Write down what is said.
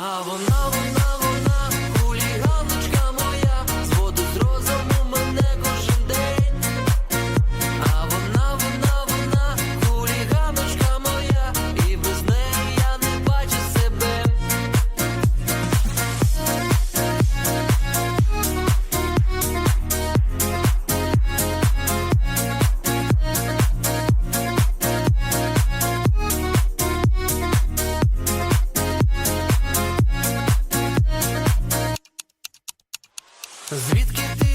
А вона. Звідки ти?